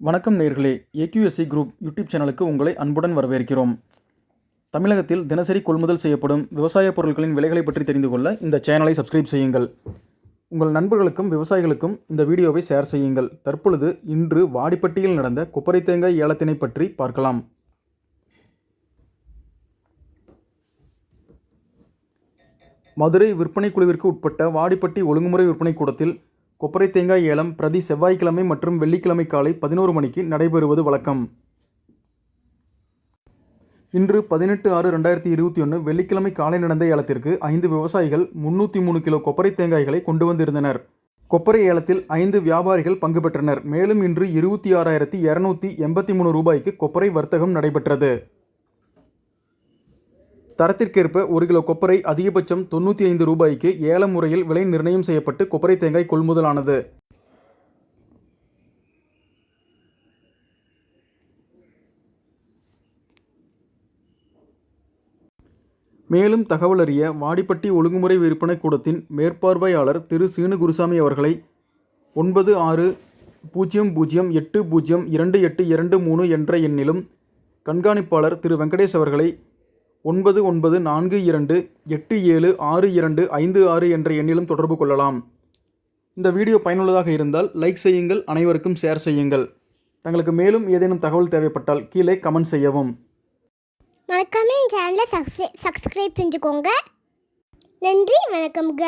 வணக்கம் நேர்களே. AQSC group YouTube சேனலுக்கு உங்களை அன்புடன் வரவேற்கிறோம். தமிழகத்தில் தினசரி கொள்முதல் செய்யப்படும் விவசாய பொருட்களின் விலைகளை பற்றி தெரிந்து கொள்ள இந்த சேனலை சப்ஸ்கிரைப் செய்யுங்கள். உங்கள் நண்பர்களுக்கும் விவசாயிகளுக்கும் இந்த வீடியோவை ஷேர் செய்யுங்கள். தற்பொழுது இன்று வாடிப்பட்டியில் நடந்த கொப்பரை தேங்காய் ஏலத்தினை பற்றி பார்க்கலாம். மதுரை விற்பனை குழுவிற்கு உட்பட்ட வாடிப்பட்டி ஒழுங்குமுறை விற்பனை கூடத்தில் கொப்பரை தேங்காய் ஏலம் பிரதி செவ்வாய்க்கிழமை மற்றும் வெள்ளிக்கிழமை காலை பதினோரு மணிக்கு நடைபெறுவது வழக்கம். இன்று பதினெட்டு ஆறு ரெண்டாயிரத்தி இருபத்தி ஒன்று வெள்ளிக்கிழமை காலை நடந்த ஏலத்திற்கு ஐந்து விவசாயிகள் முன்னூற்றி மூணு கிலோ கொப்பரை தேங்காய்களை கொண்டு வந்திருந்தனர். கொப்பரை ஏலத்தில் ஐந்து வியாபாரிகள் பங்கு பெற்றனர். மேலும் இன்று இருபத்தி ஆறாயிரத்தி இரநூத்தி எண்பத்தி மூணு ரூபாய்க்கு கொப்பரை வர்த்தகம் நடைபெற்றது. தரத்திற்கேற்ப ஒரு கிலோ கொப்பரை அதிகபட்சம் தொண்ணூற்றி ஐந்து ரூபாய்க்கு ஏல முறையில் விலை நிர்ணயம் செய்யப்பட்டு கொப்பரை தேங்காய் கொள்முதலானது. மேலும் தகவல் அறிய வாடிப்பட்டி ஒழுங்குமுறை விற்பனை கூடத்தின் மேற்பார்வையாளர் திரு சீனு குருசாமி அவர்களை ஒன்பது ஆறு பூஜ்ஜியம் பூஜ்ஜியம் எட்டு பூஜ்ஜியம் இரண்டு எட்டு இரண்டு மூணு என்ற எண்ணிலும் கண்காணிப்பாளர் திரு வெங்கடேஷ் அவர்களை ஒன்பது ஒன்பது நான்கு இரண்டு எட்டு ஏழு ஆறு இரண்டு ஐந்து ஆறு என்ற எண்ணிலும் தொடர்பு கொள்ளலாம். இந்த வீடியோ பயனுள்ளதாக இருந்தால் லைக் செய்யுங்கள் அனைவருக்கும் ஷேர் செய்யுங்கள். தங்களுக்கு மேலும் ஏதேனும் தகவல் தேவைப்பட்டால் கீழே கமெண்ட் செய்யவும். மறக்காம என் சேனலை சப்ஸ்கிரைப் செஞ்சுக்கோங்க. நன்றி வணக்கம்ங்க.